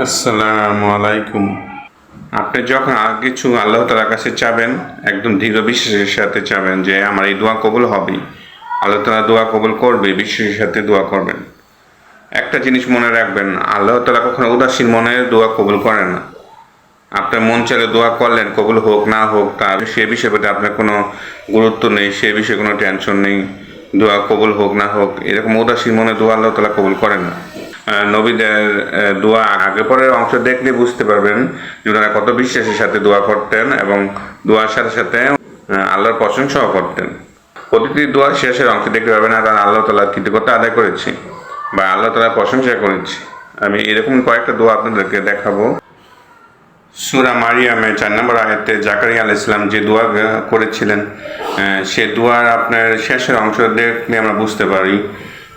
আসসালামু আলাইকুম। আপনি যখন আর কিছু আল্লাহ তালার কাছে চাবেন, একদম দৃঢ় বিশ্বাসের সাথে চাবেন যে আমার এই দোয়া কবুল হবে, আল্লাহ তালা দোয়া কবুল করবে, বিশ্বাসের সাথে দোয়া করবেন। একটা জিনিস মনে রাখবেন, আল্লাহ তালা কখনো উদাসীন মনে দোয়া কবুল করে না। আপনার মন চাইলে দোয়া করলেন, কবুল হোক, না হোক তার সে বিষয়ে আপনার কোনো গুরুত্ব নেই, সে বিষয়ে কোনো টেনশন নেই। দোয়া কবুল হোক, না হোক, এরকম উদাসীন মনে দোয়া আল্লাহ তালা কবুল করে না। নবীদের দোয়া আগে পরের অংশ দেখলে বুঝতে পারবেন যে ওনারা কত বিশ্বাসের সাথে দোয়া করতেন এবং দোয়ার সাথে সাথে আল্লাহর প্রশংসাও করতেন। প্রতিটি দোয়া শেষের অংশ দেখতে পারবেন, আর আল্লাহ তালার কৃতজ্ঞতা আদায় করেছি বা আল্লাহ তালার প্রশংসা করেছি। আমি এরকম কয়েকটা দোয়া আপনাদেরকে দেখাবো। সুরা মারিয়ামে চার নম্বর আয়াতে জাকারিয়া আল ইসলাম যে দোয়া করেছিলেন সে দোয়ার আপনার শেষের অংশ দেখলে আমরা বুঝতে পারি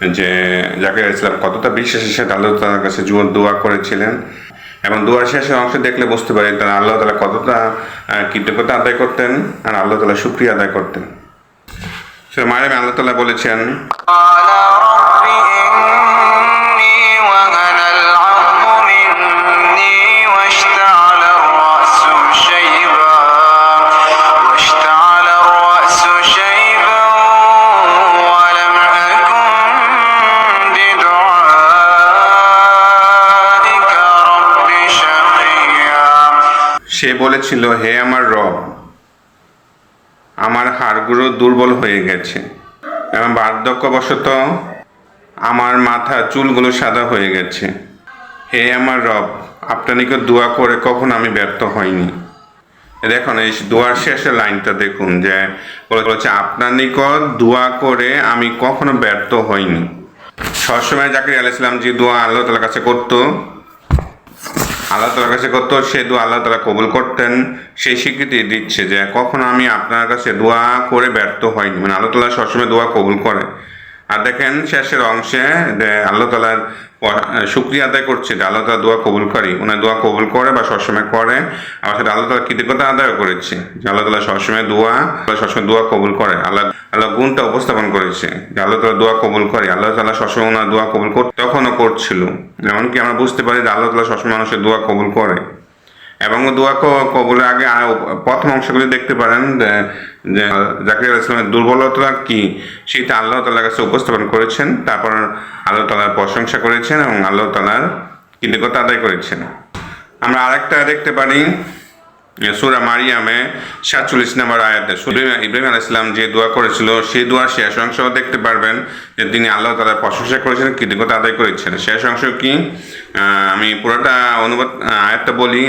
যে জাকারিয়া ইসলাম কতটা বিশ্বাসের সাথে আল্লাহ তালার কাছে জীবন দোয়া করেছিলেন। এবং দোয়ার শেষের অংশ দেখলে বুঝতে পারি তারা আল্লাহ তালা কতটা কৃতজ্ঞতা আদায় করতেন আর আল্লাহ তালা সুক্রিয়া আদায় করতেন। সে মায়ের আল্লাহ তালা বলেছেন সে বলেছিল, হে আমার রব, আমার হাড়গুলো দুর্বল হয়ে গেছে। এবং বার্ধক্যবশত আমার মাথা চুলগুলো সাদা হয়ে গেছে। হে আমার রব, আপনার নিকট দোয়া করে কখন আমি ব্যর্থ হইনি। দেখুন, এই দোয়ার শেষের লাইনটা দেখুন, যে বলেছে, আপনার নিকট দোয়া করে আমি কখনো ব্যর্থ হইনি। সবসময় জাকির আলাইসালাম যে দোয়া আল্লাহ তালার কাছে করতো আল্লাহ তালার কাছে করত সে দোয়া আল্লাহ তালা কবুল করতেন। সেই স্বীকৃতি দিচ্ছে যে কখনো আমি আপনার কাছে দোয়া করে ব্যর্থ হয়নি মানে আল্লাহ তালা সবসময় দোয়া কবুল করে। আর দেখেন শেষের অংশে আল্লাহ তালার শুক্রিয়া আদায় করছে যে আল্লাহ তালা দোয়া কবুল করি। ওনার দোয়া কবুল করে বা সবসময় করে। আমার সাথে আল্লাহ তালা কৃতজ্ঞতা আদায় করেছে যে আল্লাহ তালা সবসময় দোয়া, আল্লাহ সবসময় দোয়া কবুল করে। আল্লাহ আল্লাহ গুণটা উপস্থাপন করেছে যে আল্লাহ তালা দোয়া কবুল করে। আল্লাহ তালা সবসময় ওনার দোয়া কবুল করতে তখনও করছিল। এমনকি আমরা বুঝতে পারি যে আল্লাহ তালা সবসময় মানুষের দোয়া কবুল করে। এবং দোয়া কবুলের আগে প্রথম অংশগুলি দেখতে পারেন, যে জাকির ইসলামের দুর্বলতা কি, সেটা আল্লাহ তালার কাছে উপস্থাপন করেছেন, তারপর আল্লাহ তালার প্রশংসা করেছেন এবং আল্লাহ তালার কৃতজ্ঞতা আদায় করেছেন। আমরা আরেকটা দেখতে পারি সুরা মারিয়ামে সাতচল্লিশ নম্বর আয়াতে ইব্রাহিম আল ইসলাম যে দোয়া করেছিল সেই দোয়ার শেষ অংশ দেখতে পারবেন যে তিনি আল্লাহ তাদের প্রশংসা করেছেন কৃতজ্ঞতা আদায় করেছেন। শেষ অংশ কি? আমি পুরোটা অনুবাদ আয়াতটা বলি।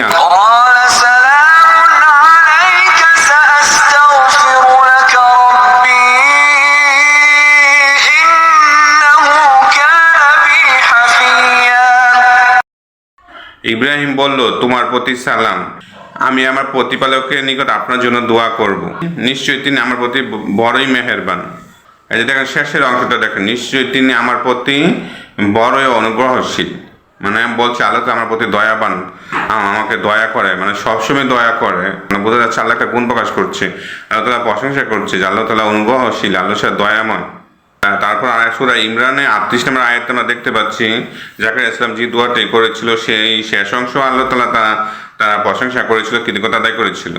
ইব্রাহিম বলল তোমার প্রতি সালাম। আমি আমার প্রতিপালকের নিকট আপনার জন্য দোয়া করব। নিশ্চয়ই তিনি আমার প্রতি বড়ই মেহেরবান। এই যে দেখেন, শেষের অংশটা দেখেন। নিশ্চয়ই তিনি আমার প্রতি বড়ই অনুগ্রহশীল। মানে বলছে, আল্লাহ তো আমার প্রতি দয়াবান। আম- আমাকে দয়া করে মানে সবসময় দয়া করে। মানে বোঝা যাচ্ছে, আল্লাহ একটা গুণ প্রকাশ করছে। আল্লাহ তালা প্রশংসা করছে যে আল্লাহ তালা অনুগ্রহশীল আল্লাহ সাথে দয়াময়। তারপর আর সুরা ইমরানে আটত্রিশ নম্বর আয়াত আমরা দেখতে পাচ্ছি যাকে ইসলাম যে দোয়াটি করেছিল, সেই শেষ অংশ আল্লাহ তালা তারা প্রশংসা করেছিল, কৃতজ্ঞতা আদায় করেছিল।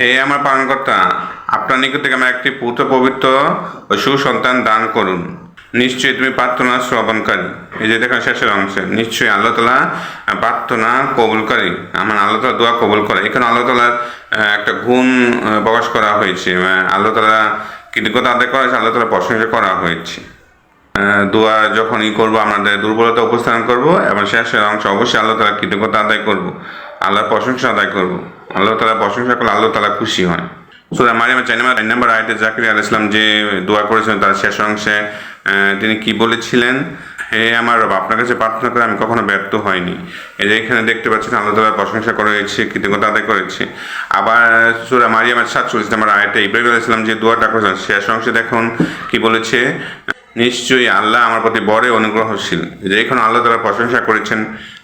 হে আমার পালনকর্তা, আপনার নিকট থেকে আমার একটি পুত্র পবিত্র ও সুসন্তান দান করুন। নিশ্চয়ই তুমি প্রার্থনা শ্রবণকারী। এই যে দেখেন শেষের অংশে, নিশ্চয়ই আল্লাহ তালা প্রার্থনা কবুলকারী। আমার আল্লাহ তালা দোয়া কবুল করে। এখানে আল্লাহ তালার একটা গুণ প্রকাশ করা হয়েছে। আল্লাহ তালা কৃতজ্ঞতা আদায় করা হয়েছে, আল্লাহ তালা প্রশংসা করা হয়েছে। দোয়া যখন ই করব, আমাদের দুর্বলতা উপস্থাপন করব এবং শেষের অংশ অবশ্যই আল্লাহ তালা কৃতজ্ঞতা আদায় করব আল্লাহ প্রশংসা আদায় করব। আল্লাহ তালা প্রশংসা করলে আল্লাহ তালা খুশি হয়। সুরা মারিয়ামের চার নম্বর চার নম্বর আয়তে জাকির আল ইসলাম যে দোয়া করেছিলেন তার শেষ অংশে তিনি কি বলেছিলেন? হে আমার রব, আপনার কাছে প্রার্থনা করে আমি কখনো ব্যর্থ হয়নি। এই যে এখানে দেখতে পাচ্ছেন আল্লাহ তালার প্রশংসা করে হয়েছে কৃতজ্ঞতা আদায় করেছে। আবার সুরা মারিয়ামের সাতচল্লিশ নম্বর আয়তে ইব্রাহিম আলাইহিস সালাম যে দোয়াটা করেছেন, শেষ অংশে দেখুন কি বলেছে নিশ্চয়ই আল্লাহ আমার প্রতি বড় অনুগ্রহশীল। যে এখন আল্লাহ তালা প্রশংসা করেছেন,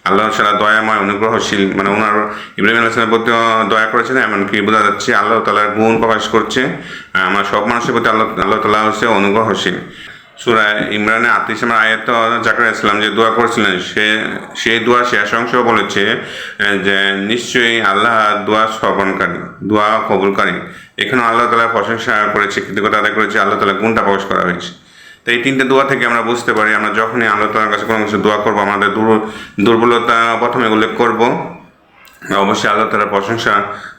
আল্লাহ সালা দয়াময়, অনুগ্রহশীল। মানে ওনার ইব্রাহিম আলাইসলামের প্রতি দয়া করেছেন, এমনকি বোঝা যাচ্ছে আল্লাহ তালার গুণ প্রকাশ করছে। আমার সব মানুষের প্রতি আল্লাহ আল্লাহ তালা হচ্ছে অনুগ্রহশীল। সুরায় ইমরানে আতিসামের আয়াত জাকর ইসলাম যে দোয়া করেছিলেন, সে, সেই দোয়া শেষ অংশ বলেছে যে নিশ্চয়ই আল্লাহ দোয়া শ্রবণকারী দোয়া কবুলকারী। এখানে আল্লাহ তালা প্রশংসা করেছে, কৃতজ্ঞতা আদায় করেছে, আল্লাহ তালা গুণটা প্রকাশ করা হয়েছে। তো এই তিনটে দোয়া থেকে আমরা বুঝতে পারি, আমরা যখনই আল্লাহ তালার কাছে কোনো কিছু দোয়া করব আমাদের দুর্বলতা প্রথমে উল্লেখ করব, অবশ্যই আল্লাহ তালার প্রশংসা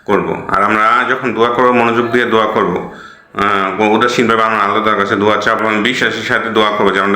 করব। আর আমরা যখন দোয়া করব, মনোযোগ দিয়ে দোয়া করব উদাসীনভাবে আমরা আল্লাহ তালার কাছে দোয়া চাপ এবং বিশ্বাসের সাথে দোয়া করব যে আমরা